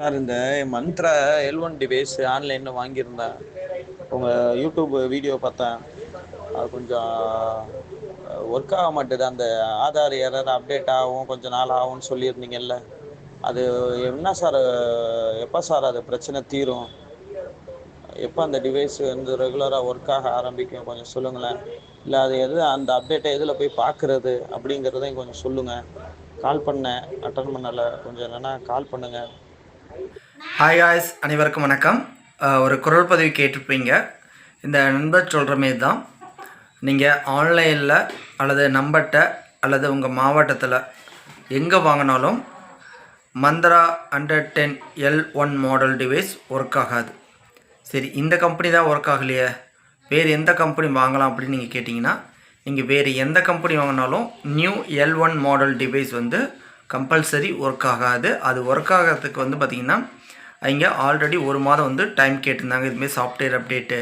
Sir இந்த Mantra L one device ஆன்லைனில் வாங்கியிருந்தேன். உங்கள் யூடியூப் வீடியோ பார்த்தேன். அது கொஞ்சம் ஒர்க் ஆக மாட்டேது. அந்த ஆதார் எரர் அப்டேட் ஆகும் கொஞ்சம் நாள் ஆகும்னு சொல்லியிருந்தீங்கல்ல. அது என்ன சார் எப்போ சார் அது பிரச்சனை தீரும்? எப்போ அந்த டிவைஸ் வந்து ரெகுலராக ஒர்க் ஆக ஆரம்பிக்கும்? கொஞ்சம் சொல்லுங்களேன். இல்லை அது எது அந்த அப்டேட்டை எதில் போய் பார்க்குறது அப்படிங்கிறதையும் கொஞ்சம் சொல்லுங்கள் கால் பண்ணேன். அட்டன் பண்ணலை. கொஞ்சம் என்னென்னா கால் பண்ணுங்கள் ஹாய் ஹாய்ஸ் அனைவருக்கும் வணக்கம். ஒரு குரல் பதிவு கேட்டிருப்பீங்க. இந்த நண்பர் சொல்கிற மாரி தான். நீங்கள் ஆன்லைனில் அல்லது நம்பர்கிட்ட அல்லது உங்கள் மாவட்டத்தில் எங்கே வாங்கினாலும் Mantra hundred ten L one model device work ஆகாது. சரி இந்த கம்பெனி தான் ஒர்க் ஆகலையே. வேறு எந்த கம்பெனி வாங்கலாம் அப்படின்னு நீங்கள் கேட்டிங்கன்னா நீங்கள் வேறு எந்த கம்பெனி வாங்கினாலும் new L one model device வந்து கம்பல்சரி ஒர்க் ஆகாது. அது ஒர்க் ஆகிறதுக்கு வந்து பார்த்திங்கன்னா அவங்க ஆல்ரெடி ஒரு மாதம் வந்து டைம் கேட்டிருந்தாங்க. இதுமாரி சாஃப்ட்வேர் அப்டேட்டு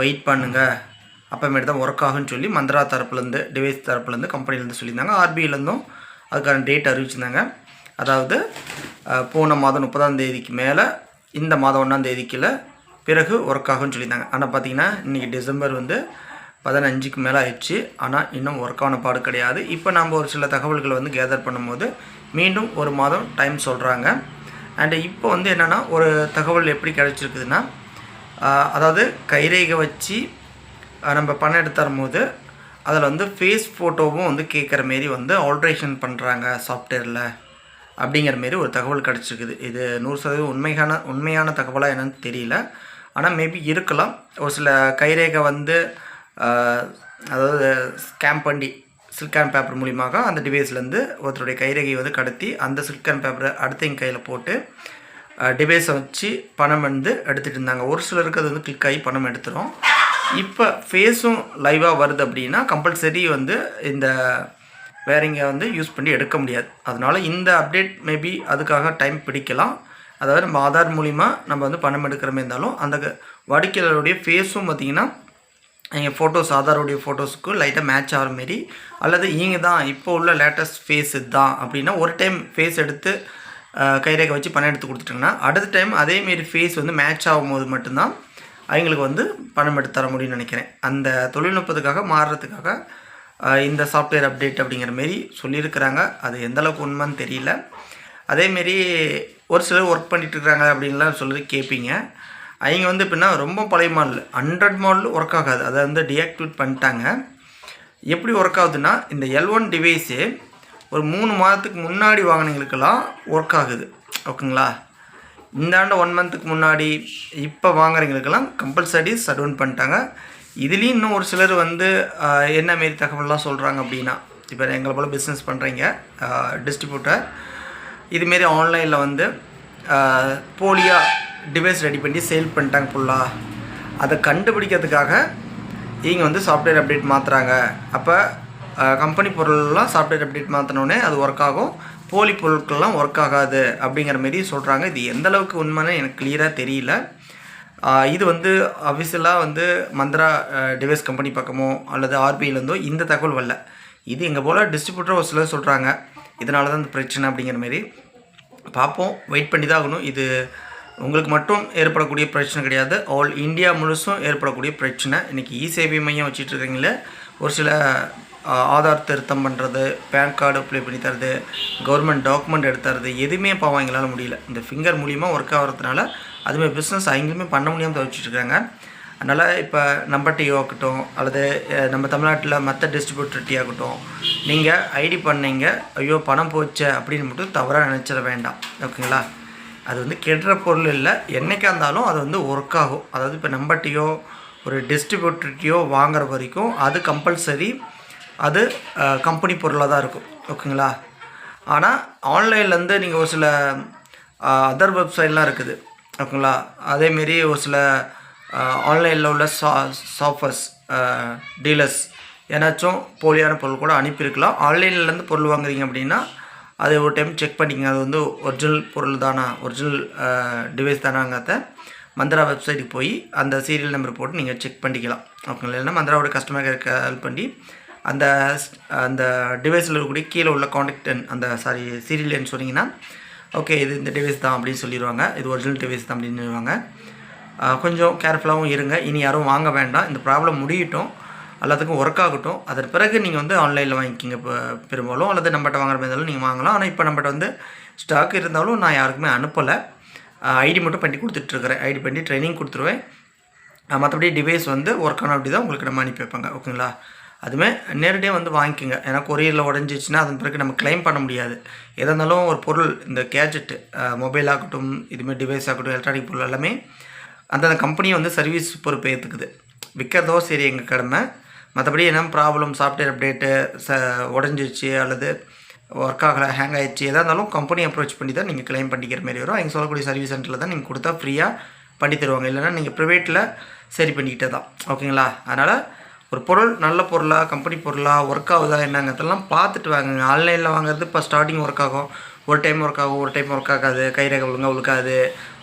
வெயிட் பண்ணுங்கள் அப்புறமேட்டு தான் ஒர்க் ஆகும்னு சொல்லி மந்த்ரா தரப்புலேருந்து டிவைஸ் தரப்புலேருந்து கம்பெனிலேருந்து சொல்லியிருந்தாங்க. ஆர்பிஐலேருந்தும் அதுக்கான டேட் அறிவிச்சிருந்தாங்க. அதாவது போன மாதம் முப்பதாம் தேதிக்கு மேலே இந்த மாதம் ஒன்றாம் தேதிக்குள்ள பிறகு ஒர்க் ஆகும்னு சொல்லியிருந்தாங்க. ஆனால் பார்த்தீங்கன்னா இன்றைக்கி டிசம்பர் வந்து பதினஞ்சுக்கு மேலே ஆயிடுச்சு. ஆனால் இன்னும் ஒர்க் ஆன பாடு கிடையாது. இப்போ நம்ம ஒரு சில தகவல்களை வந்து கேதர் பண்ணும்போது மீண்டும் ஒரு மாதம் டைம் சொல்கிறாங்க அண்டு இப்போ வந்து என்னென்னா ஒரு தகவல் எப்படி கிடச்சிருக்குதுன்னா அதாவது கைரேகை வச்சு நம்ம பணம் எடுத்து தரும்போது அதில் வந்து ஃபேஸ் ஃபோட்டோவும் வந்து கேட்குற மாரி வந்து ஆல்ட்ரேஷன் பண்ணுறாங்க சாஃப்ட்வேரில் அப்படிங்கிற மாரி ஒரு தகவல் கிடச்சிருக்குது. இது நூறு சதவீதம் உண்மையான உண்மையான தகவலாக என்னென்னு தெரியல. ஆனால் மேபி இருக்கலாம். ஒரு சில கைரேகை வந்து அதாவது ஸ்கேம் பண்ணி சில்கான் பேப்பர் மூலியமாக அந்த டிவைஸ்லேருந்து ஒருத்தருடைய கைரேகையை வந்து கடத்தி அந்த சில்கான் பேப்பரை அடுத்தவங்க கையில் போட்டு டிவைஸை வச்சு பணம் வந்து எடுத்துகிட்டு இருந்தாங்க. ஒரு சிலருக்கு அது வந்து கிளிக் ஆகி பணம் எடுத்துரும். இப்போ ஃபேஸும் லைவாக வருது அப்படின்னா கம்பல்சரி வந்து இந்த வேறிங்க வந்து யூஸ் பண்ணி எடுக்க முடியாது. அதனால் இந்த அப்டேட் மேபி அதுக்காக டைம் பிடிக்கலாம். அதாவது நம்ம ஆதார் மூலிமா நம்ம வந்து பணம் எடுக்கிற மாதிரி இருந்தாலும் அந்த வாடிக்கையாளருடைய ஃபேஸும் பார்த்திங்கன்னா எங்கள் ஃபோட்டோஸ் ஆதாரோடைய ஃபோட்டோஸுக்கு லைட்டாக மேட்ச் ஆகிற மாரி அல்லது இவங்க தான் இப்போ உள்ள லேட்டஸ்ட் ஃபேஸ் இதுதான் அப்படின்னா ஒரு டைம் ஃபேஸ் எடுத்து கைரேகை வச்சு பணம் எடுத்து கொடுத்துட்டிங்கன்னா அடுத்த டைம் அதேமாரி ஃபேஸ் வந்து மேட்ச் ஆகும்போது மட்டும்தான் அவங்களுக்கு வந்து பணம் எடுத்து தர முடியும்னு நினைக்கிறேன். அந்த தொழில்நுட்பத்துக்காக மாறுறதுக்காக இந்த சாஃப்ட்வேர் அப்டேட் அப்படிங்கிற மாரி சொல்லியிருக்கிறாங்க. அது எந்த அளவுக்கு உண்மைன்னு தெரியல. அதேமாரி ஒரு சிலர் ஒர்க் பண்ணிகிட்ருக்குறாங்க அப்படின்லாம் சொல்லி கேட்பீங்க அவங்க வந்து எப்படின்னா ரொம்ப பழைய மாடல் ஹண்ட்ரட் மாடல் ஒர்க் ஆகாது. அதை வந்து டிஆக்டிவேட் பண்ணிட்டாங்க. எப்படி ஒர்க் ஆகுதுன்னா இந்த எல் ஒன் டிவைஸு ஒரு மூணு மாதத்துக்கு முன்னாடி வாங்கினவங்களுக்கெல்லாம் ஒர்க் ஆகுது. ஓகேங்களா இந்த ஆண்டு ஒன் மந்த்துக்கு முன்னாடி இப்போ வாங்குறவங்களுக்கெல்லாம் கம்பல்சரி சடவுன் பண்ணிட்டாங்க. இதுலேயும் இன்னும் ஒரு சிலர் வந்து என்ன மாரி தகவல்லாம் சொல்கிறாங்க அப்படின்னா இப்போ எங்களை போல் பிஸ்னஸ் பண்ணுறீங்க டிஸ்ட்ரிபியூட்டர் இதுமாரி ஆன்லைனில் வந்து போலியாக டிவைஸ் ரெடி பண்ணி சேல் பண்ணிட்டாங்க ஃபுல்லாக அதை கண்டுபிடிக்கிறதுக்காக இவங்க வந்து சாஃப்ட்வேர் அப்டேட் மாற்றுறாங்க அப்போ கம்பெனி பொருள்லாம் சாஃப்ட்வேர் அப்டேட் மாற்றினோடனே அது ஒர்க் ஆகும். போலி பொருட்கள்லாம் ஒர்க் ஆகாது அப்படிங்கிற மாரி சொல்கிறாங்க இது எந்த அளவுக்கு உண்மைன்னு எனக்கு கிளியராக தெரியல. இது வந்து அஃபிஷியலாக வந்து மந்த்ரா டிவைஸ் கம்பெனி பக்கமோ அல்லது ஆர்பிஐலேருந்தோ இந்த தகவல் வரல. இது எங்கள் போல் டிஸ்ட்ரிபியூட்டர் ஒரு சிலர் சொல்கிறாங்க இதனால தான் இந்த பிரச்சனை அப்படிங்கிற மாரி. பார்ப்போம். வெயிட் பண்ணி தான் ஆகணும். இது உங்களுக்கு மட்டும் ஏற்படக்கூடிய பிரச்சனை கிடையாது. ஆல் இந்தியா முழுசும் ஏற்படக்கூடிய பிரச்சனை. இன்றைக்கி இ சேவை மையம் வச்சிட்ருக்கீங்களே ஒரு சில ஆதார் திருத்தம் பண்ணுறது பேன் கார்டு அப்ளை பண்ணி தரது கவர்மெண்ட் டாக்குமெண்ட் எடுத்துறது எதுவுமே பாவம் எங்களால் முடியல. இந்த ஃபிங்கர் மூலியமாக ஒர்க் ஆகிறதுனால அதுமாதிரி பிஸ்னஸ் அவங்களுமே பண்ண முடியாமல் தவிச்சிட்ருக்காங்க அதனால் இப்போ நம்ம டீ ஆகட்டும் அல்லது நம்ம தமிழ்நாட்டில் மற்ற டிஸ்ட்ரிபியூட்டர் டீ ஆகட்டும் நீங்கள் ஐடி பண்ணீங்க ஐயோ பணம் போச்சே அப்படின்னு மட்டும் தவறாக நினச்சிட வேண்டாம். ஓகேங்களா? அது வந்து கெடுற பொருள் இல்லை. என்றைக்காக இருந்தாலும் அது வந்து ஒர்க் ஆகும். அதாவது இப்போ நம்பட்டியோ ஒரு டிஸ்ட்ரிபியூட்டர்ட்டியோ வாங்குற வரைக்கும் அது கம்பல்சரி அது கம்பெனி பொருளாக தான் இருக்கும். ஓகேங்களா ஆனால் ஆன்லைன்லேருந்து நீங்கள் ஒரு சில அதர் வெப்சைட்லாம் இருக்குது. ஓகேங்களா அதேமாரி ஒரு சில ஆன்லைனில் உள்ள சா சாஃபர்ஸ் டீலர்ஸ் ஏன்னாச்சும் போலியான பொருள் கூட அனுப்பியிருக்கலாம். ஆன்லைன்லேருந்து பொருள் வாங்குறீங்க அப்படின்னா அதை ஒரு டைம் செக் பண்ணிக்கங்க. அது வந்து ஒரிஜினல் பொருள் தானா? ஒரிஜினல் டிவைஸ் தானாங்கிறத மந்த்ரா வெப்சைட்டுக்கு போய் அந்த சீரியல் நம்பர் போட்டு நீங்கள் செக் பண்ணிக்கலாம். ஓகேங்களா? இல்லைன்னா மந்த்ராவோட கஸ்டமர் கேருக்கு கால் பண்ணி அந்த அந்த டிவைஸில் இருக்கக்கூடிய கீழே உள்ள காண்டாக்ட் எண் அந்த சாரி சீரியல் எண் சொன்னீங்கன்னா ஓகே இது இந்த டிவைஸ் தான் அப்படின்னு சொல்லிடுவாங்க இது ஒரிஜினல் டிவைஸ் தான் அப்படின்னு சொல்லுவாங்க கொஞ்சம் கேர்ஃபுல்லாகவும் இருங்க. இனி யாரும் வாங்க வேண்டாம். இந்த ப்ராப்ளம் முடியட்டும். எல்லாத்துக்கும் ஒர்க் ஆகட்டும். அதன் பிறகு நீங்கள் வந்து ஆன்லைனில் வாங்கிக்கிங்க இப்போ பெரும்பாலும். அல்லது நம்மகிட்ட வாங்குற மாதிரி இருந்தாலும் நீங்கள் வாங்கலாம். ஆனால் இப்போ நம்மகிட்ட வந்து ஸ்டாக் இருந்தாலும் நான் யாருக்குமே அனுப்பலை. ஐடி மட்டும் பண்ணி கொடுத்துட்ருக்குறேன். ஐடி பண்ணி ட்ரைனிங் கொடுத்துருவேன். மற்றபடி டிவைஸ் வந்து ஒர்க் ஆன அப்படி தான் உங்களுக்கு நம்ம அனுப்பி வைப்பாங்க. ஓகேங்களா? அதுவுமே நேரடியாக வந்து வாங்கிக்கோங்க. ஏன்னா கொரியரில் உடஞ்சிச்சின்னா அதன் பிறகு நம்ம கிளைம் பண்ண முடியாது. எதாக இருந்தாலும் ஒரு பொருள் இந்த கேஜெட்டு மொபைல் ஆகட்டும் இதுமாதிரி டிவைஸ் ஆகட்டும் எலக்ட்ரானிக் பொருள் எல்லாமே அந்தந்த கம்பெனியை வந்து சர்வீஸ் பொறுப்பு ஏற்றுக்குது விற்கிறதோ சரி எங்கள் கடமை. மற்றபடி என்ன ப்ராப்ளம் சாஃப்ட்வேர் அப்டேட்டு ச உடஞ்சிச்சு அல்லது ஒர்க் ஆகலை ஹேங் ஆகிடுச்சு எதாக இருந்தாலும் கம்பெனி அப்ரோச் பண்ணி தான் நீங்கள் கிளைம் பண்ணிக்கிற மாதிரி வரும். அவங்க சொல்லக்கூடிய சர்வீஸ் சென்டரில் தான் நீங்கள் கொடுத்தா ஃப்ரீயாக பண்ணி தருவாங்க. இல்லைன்னா நீங்கள் ப்ரைவேட்டில் சரி பண்ணிக்கிட்டே தான். ஓகேங்களா அதனால் ஒரு பொருள் நல்ல பொருளாக கம்பெனி பொருளாக ஒர்க் ஆகுதா என்னங்கிறதெல்லாம் பார்த்துட்டு வாங்குங்க ஆன்லைனில் வாங்குறது இப்போ ஸ்டார்டிங் ஒர்க் ஆகும். ஒரு டைம் ஒர்க் ஆகும் ஒரு டைம் ஒர்க் ஆகாது. கை ரேகை ஒழுங்காக உழுக்காது.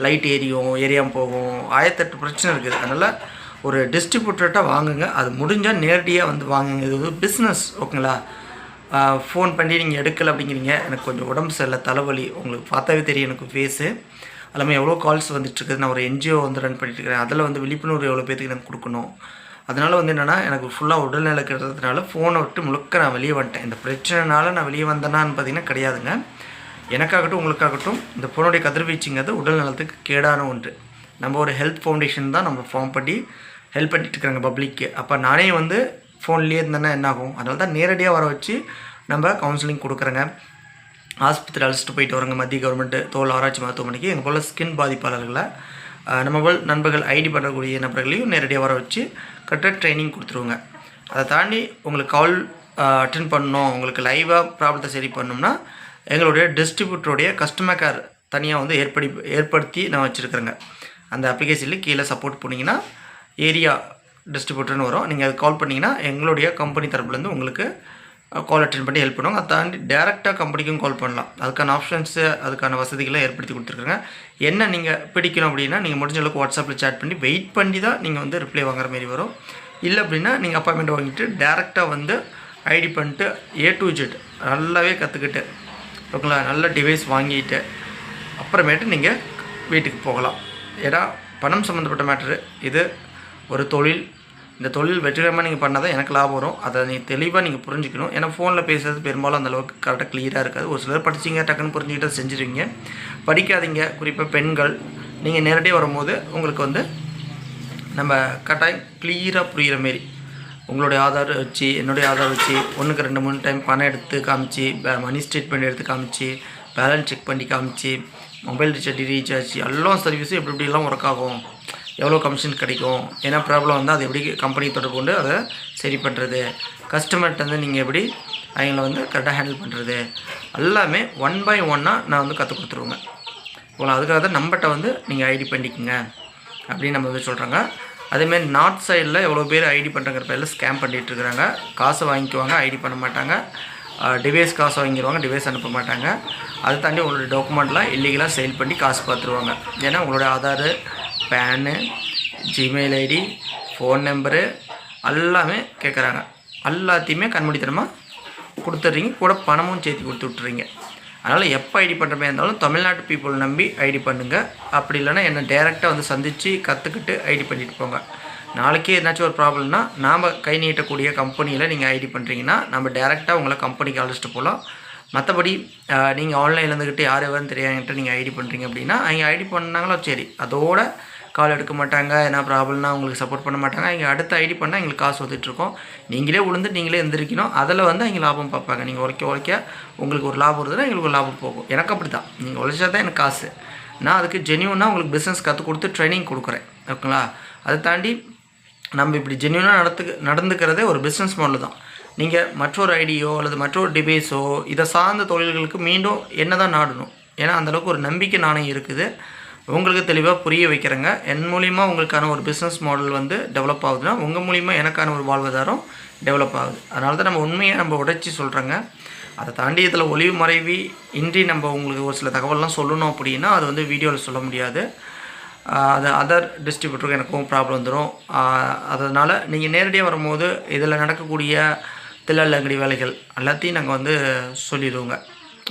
லைட் எரியும் எரியாமல் போகும். ஆயிரத்தெட்டு பிரச்சனை இருக்குது. அதனால் ஒரு டிஸ்ட்ரிபியூட்டர்கிட்ட வாங்குங்க. அது முடிஞ்சால் நேரடியாக வந்து வாங்குங்க. இது வந்து பிஸ்னஸ் ஓகேங்களா? ஃபோன் பண்ணி நீங்கள் எடுக்கலை அப்படிங்கிறீங்க. எனக்கு கொஞ்சம் உடம்பு சரியில்லை தலைவலி. உங்களுக்கு பார்த்தாவே தெரியும் எனக்கு ஃபேஸு எல்லாமே எவ்வளோ கால்ஸ் வந்துட்டுருக்குது. நான் ஒரு என்ஜிஓ வந்து ரன் பண்ணிட்டு இருக்கிறேன் அதில் வந்து விழிப்புணர்வு எவ்வளோ பேத்துக்கு எனக்கு கொடுக்கணும். அதனால் வந்து என்னென்னா எனக்கு ஃபுல்லாக உடல்நிலை கெடுறதுனால ஃபோனை விட்டு முழுக்க நான் வெளியே வந்துட்டேன். இந்த பிரச்சனைனால நான் வெளியே வந்தேனான்னு பார்த்தீங்கன்னா கிடையாதுங்க. எனக்காகட்டும் உங்களுக்காகட்டும் இந்த ஃபோனுடைய கதிர்வீச்சுங்கிறது உடல் நலத்துக்கு கேடான ஒன்று. நம்ம ஒரு ஹெல்த் ஃபவுண்டேஷன் தான் நம்ம ஃபார்ம் பண்ணி ஹெல்ப் பண்ணிட்டுருக்காங்க பப்ளிக்கு அப்போ நானே வந்து ஃபோன்லேயே இருந்தேன்னா என்ன ஆகும் அதனால தான் நேரடியாக வர வச்சு நம்ம கவுன்சிலிங் கொடுக்குறேங்க. ஆஸ்பத்திரி அழைச்சிட்டு போயிட்டு வரோங்க மத்திய கவர்மெண்ட்டு தோல் ஆராய்ச்சி மருத்துவமனைக்கு. எங்கள் போல் ஸ்கின் பாதிப்பாளர்களை நம்ம போல் நண்பர்கள் ஐடி பண்ணக்கூடிய நபர்களையும் நேரடியாக வர வச்சு கரெக்டாக ட்ரைனிங் கொடுத்துருவோங்க. அதை தாண்டி உங்களுக்கு கால் அட்டன் பண்ணணும். உங்களுக்கு லைவாக ப்ராப்ளத்தை சரி பண்ணோம்னா எங்களுடைய டிஸ்ட்ரிபியூட்டருடைய கஸ்டமர் கேர் தனியாக வந்து ஏற்படி ஏற்படுத்தி நான் வச்சுருக்குறேங்க. அந்த அப்ளிகேஷனில் கீழே சப்போர்ட் பண்ணிங்கன்னா ஏரியா டிஸ்ட்ரிபியூட்டர்னு வரும். நீங்கள் அது கால் பண்ணிங்கன்னா எங்களுடைய கம்பெனி தரப்புலேருந்து உங்களுக்கு கால் அட்டன் பண்ணி ஹெல்ப் பண்ணுவாங்க. அதை தாண்டி டேரெக்டாக கம்பெனிக்கும் கால் பண்ணலாம். அதுக்கான ஆப்ஷன்ஸு அதுக்கான வசதிகளை ஏற்படுத்தி கொடுத்துருக்குறேங்க. என்ன நீங்கள் பிடிக்கணும் அப்படின்னா நீங்கள் முடிஞ்ச அளவுக்கு வாட்ஸ்அப்பில் சேட் பண்ணி வெயிட் பண்ணி தான் நீங்கள் வந்து ரிப்ளை வாங்குற மாதிரி வரும். இல்லை அப்படின்னா நீங்கள் அப்பாயின்மெண்ட் வாங்கிட்டு டேரெக்டாக வந்து ஐடி பண்ணிட்டு ஏ டு ஜெட் நல்லாவே கற்றுக்கிட்டு ஓகேங்களா? நல்ல டிவைஸ் வாங்கிட்டு அப்புறமேட்டு நீங்கள் வீட்டுக்கு போகலாம். ஏன்னா பணம் சம்மந்தப்பட்ட மேட்ரு இது ஒரு தொழில். இந்த தொழில் வெற்றிகரமாக நீங்கள் பண்ணால் தான் எனக்கு லாபம் வரும். அதை நீங்கள் தெளிவாக நீங்கள் புரிஞ்சுக்கணும். ஏன்னா ஃபோனில் பேசுறது பெரும்பாலும் அந்தளவுக்கு கரெக்டாக கிளியராக இருக்காது. ஒரு சிலர் படிச்சிங்க டக்குன்னு புரிஞ்சுக்கிட்டு செஞ்சுருவீங்க. படிக்காதீங்க. குறிப்பாக பெண்கள். நீங்கள் நேரடியாக வரும்போது உங்களுக்கு வந்து நம்ம கட்டாயம் கிளியராக புரிகிற மாரி உங்களுடைய ஆதார் வச்சு என்னுடைய ஆதார் வச்சு ஒன்றுக்கு ரெண்டு மூணு டைம் பணம் எடுத்து காமிச்சு மணி ஸ்டேட்மெண்ட் எடுத்து காமிச்சு பேலன்ஸ் செக் பண்ணி காமிச்சு மொபைல் ரீசார்ஜ் ரீசார்ஜ் எல்லா சர்வீஸும் எப்படி எப்படிலாம் ஒர்க் ஆகும் எவ்வளோ கமிஷன் கிடைக்கும் என்ன ப்ராப்ளம் வந்தால் அது எப்படி கம்பெனி தொடர்பு கொண்டு அதை சரி பண்ணுறது கஸ்டமர்கிட்ட வந்து நீங்கள் எப்படி அவங்கள வந்து கரெக்டாக ஹேண்டில் பண்ணுறது எல்லாமே ஒன் பை ஒன்னாக நான் வந்து கற்றுக் கொடுத்துருவேங்க. உங்களை அதுக்காக தான் நம்மகிட்ட வந்து நீங்கள் ஐடி பண்ணிக்கோங்க அப்படின்னு நம்ம வந்து சொல்கிறாங்க அதேமாரி நார்த் சைடில் எவ்வளோ பேர் ஐடி பண்ணுறங்கிற பேரில் ஸ்கேம் பண்ணிகிட்ருக்குறாங்க காசு காசை வாங்கிக்குவாங்க ஐடி பண்ண மாட்டாங்க. டிவைஸ் காசு வாங்கிடுவாங்க டிவைஸ் அனுப்ப மாட்டாங்க. அதை தாண்டி உங்களுடைய டாக்குமெண்ட்லாம் இல்லீகலாக சேல் பண்ணி காசு பார்த்துருவாங்க ஏன்னா உங்களுடைய Aadhaar PAN Gmail ID phone number எல்லாமே கேட்குறாங்க எல்லாத்தையுமே கண்மூடித்தனமாக கொடுத்துட்றீங்க. கூட பணமும் சேர்த்து கொடுத்து விட்றீங்க அதனால் எப்போ ஐடி பண்ணுற மாதிரி இருந்தாலும் தமிழ்நாட்டு பீப்புள் நம்பி ஐடி பண்ணுங்கள் அப்படி இல்லைன்னா என்னை டேரெக்டாக வந்து சந்தித்து கற்றுக்கிட்டு ஐடி பண்ணிட்டு போங்க. நாளைக்கே எதாச்சும் ஒரு ப்ராப்ளம்னா நாம் கை நீட்டக்கூடிய கம்பெனியில் நீங்கள் ஐடி பண்ணுறீங்கன்னா நம்ம டேரெக்டாக உங்களை கம்பெனிக்கு அழைச்சிட்டு போகலாம் மற்றபடி நீங்கள் ஆன்லைனில் இருந்துக்கிட்டு யார் எவரும் தெரியாதுன்ட்டு நீங்கள் ஐடி பண்ணுறீங்க அப்படின்னா அவங்க ஐடி பண்ணாங்களோ சரி அதோட கால் எடுக்க மாட்டாங்க என்ன ப்ராப்ளம்னா உங்களுக்கு சப்போர்ட் பண்ண மாட்டாங்க அவங்க அடுத்த ஐடி பண்ணால் எங்களுக்கு காசு வந்துட்டுருக்கோம். நீங்களே உளுந்து நீங்களே எந்திரிக்கணும் அதில் வந்து அவங்க லாபம் பார்ப்பாங்க. நீங்கள் உழைக்க உழைக்க உங்களுக்கு ஒரு லாபம் வருதுன்னா எங்களுக்கு ஒரு லாபம் போகும். எனக்கு அப்படி தான் நீங்கள் உழைச்சா தான் எனக்கு காசு. நான் அதுக்கு ஜென்யூனாக உங்களுக்கு பிஸ்னஸ் கற்றுக் கொடுத்து ட்ரைனிங் கொடுக்குறேன். ஓகேங்களா? அதை தாண்டி நம்ம இப்படி ஜென்யூனாக நடத்து நடந்துக்கிறதே ஒரு பிஸ்னஸ் மாடல் தான். நீங்கள் மற்றொரு ஐடியோ அல்லது மற்றொரு டிவைஸோ இதை சார்ந்த தொழில்களுக்கு மீண்டும் என்ன தான் நாடணும்? ஏன்னா அந்தளவுக்கு ஒரு நம்பிக்கை நாணயம் இருக்குது. உங்களுக்கு தெளிவாக புரிய வைக்கிறேங்க. என் மூலிமா உங்களுக்கான ஒரு பிஸ்னஸ் மாடல் வந்து டெவலப் ஆகுதுன்னா உங்கள் மூலிமா எனக்கான ஒரு வாழ்வாதாரம் டெவலப் ஆகுது. அதனால தான் நம்ம உண்மையை நம்ம உடைச்சி சொல்கிறேங்க அதை தாண்டி இதில் ஒளிவு மறைவி இன்றி நம்ம உங்களுக்கு ஒரு சில தகவல்லாம் சொல்லணும் அப்படின்னா அது வந்து வீடியோவில் சொல்ல முடியாது. அது அதர் டிஸ்ட்ரிபியூட்டருக்கு எனக்கும் ப்ராப்ளம் வந்துடும் அதனால் நீங்கள் நேரடியாக வரும்போது இதில் நடக்கக்கூடிய தில்லல் அங்கடி வேலைகள் எல்லாத்தையும் நாங்கள் வந்து சொல்லிடுவோங்க.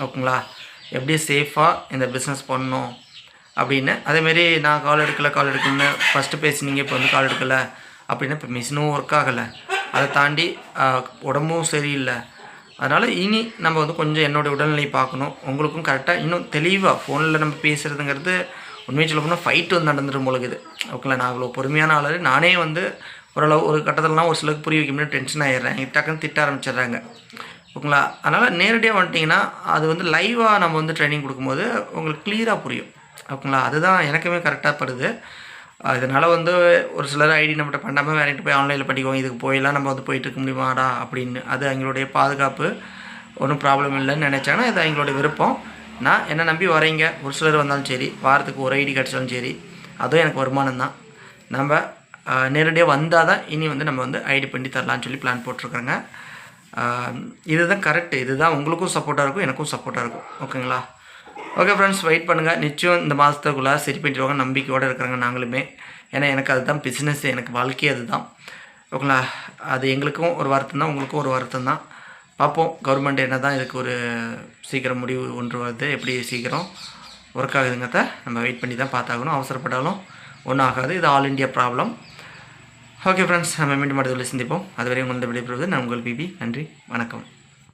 ஓகேங்களா? எப்படி சேஃபாக இந்த பிஸ்னஸ் பண்ணணும் அப்படின்னு. அதேமாரி நான் கால் எடுக்கலை கால் எடுக்கணும்னு ஃபஸ்ட்டு பேசினீங்க இப்போ வந்து கால் எடுக்கலை அப்படின்னா இப்போ மிஷினும் ஒர்க் ஆகலை. அதை தாண்டி உடம்பும் சரியில்லை. அதனால் இனி நம்ம வந்து கொஞ்சம் என்னோடய உடல்நிலை பார்க்கணும். உங்களுக்கும் கரெக்டாக இன்னும் தெளிவாக ஃபோனில் நம்ம பேசுகிறதுங்கிறது உண்மையை சொல்ல போனால் ஃபைட் வந்து நடந்துட்டு முழுகுது ஓகேங்களா? நான் அவ்வளோ பொறுமையான ஆளு. நானே வந்து ஓரளவு ஒரு கட்டத்திலலாம் ஒரு சிலருக்கு புரிய வைக்க முடியும் டென்ஷன் ஆயிடுறேன். டக்குன்னு திட்ட ஆரம்பிச்சிடுறாங்க. ஓகேங்களா? அதனால் நேரடியாக வந்துட்டிங்கன்னா அது வந்து லைவாக நம்ம வந்து ட்ரைனிங் கொடுக்கும்போது உங்களுக்கு கிளியராக புரியும். ஓகேங்களா? அதுதான் எனக்குமே கரெக்டாக படுது. இதனால் வந்து ஒரு சிலர் ஐடி நம்மகிட்ட பண்ணாமல் வேலைக்கு போய் ஆன்லைனில் படிக்குவோம் இதுக்கு போயெல்லாம் நம்ம வந்து போயிட்டு இருக்க முடியுமாடா அப்படின்னு. அது அவங்களுடைய பாதுகாப்பு. ஒன்றும் ப்ராப்ளம் இல்லைன்னு நினச்சாங்கன்னா இது அவங்களுடைய விருப்பம். நான் என்னை நம்பி வரீங்க ஒரு சிலர் வந்தாலும் சரி வாரத்துக்கு ஒரு ஐடி கிடச்சாலும் சரி அதுவும் எனக்கு வருமானம் தான். நம்ம நேரடியாக வந்தால் தான் இனி வந்து நம்ம வந்து ஐடி பண்ணி தரலான்னு சொல்லி பிளான் போட்டிருக்கிறேங்க. இதுதான் கரெக்டு இதுதான் உங்களுக்கும் சப்போர்ட்டாக இருக்கும் எனக்கும் சப்போர்ட்டாக இருக்கும். ஓகேங்களா ஓகே ஃப்ரெண்ட்ஸ் வெயிட் பண்ணுங்கள் நிச்சயம் இந்த மாதத்துக்குள்ளே சரி பண்ணிடுவாங்க. நம்பிக்கையோடு இருக்கிறாங்க நாங்களுமே. ஏன்னா எனக்கு அதுதான் பிஸ்னஸ் எனக்கு வாழ்க்கையே அதுதான். ஓகேங்களா அது எங்களுக்கும் ஒரு வருத்தம் தான் உங்களுக்கும் ஒரு வருத்தம் தான். பார்ப்போம். கவர்மெண்ட் என்ன தான் இதுக்கு ஒரு சீக்கிரம் முடிவு ஒன்று வருது எப்படி சீக்கிரம் ஒர்க் ஆகுதுங்கிறத நம்ம வெயிட் பண்ணி தான் பார்த்தாகணும். அவசரப்பட்டாலும் ஒன்றும் ஆகாது. இது all India problem okay friends நம்ம மீண்டும் அடுத்த சந்திப்போம். அதுவரை உங்களது விடைபெறுவது நான் உங்கள் பிபி. நன்றி வணக்கம்.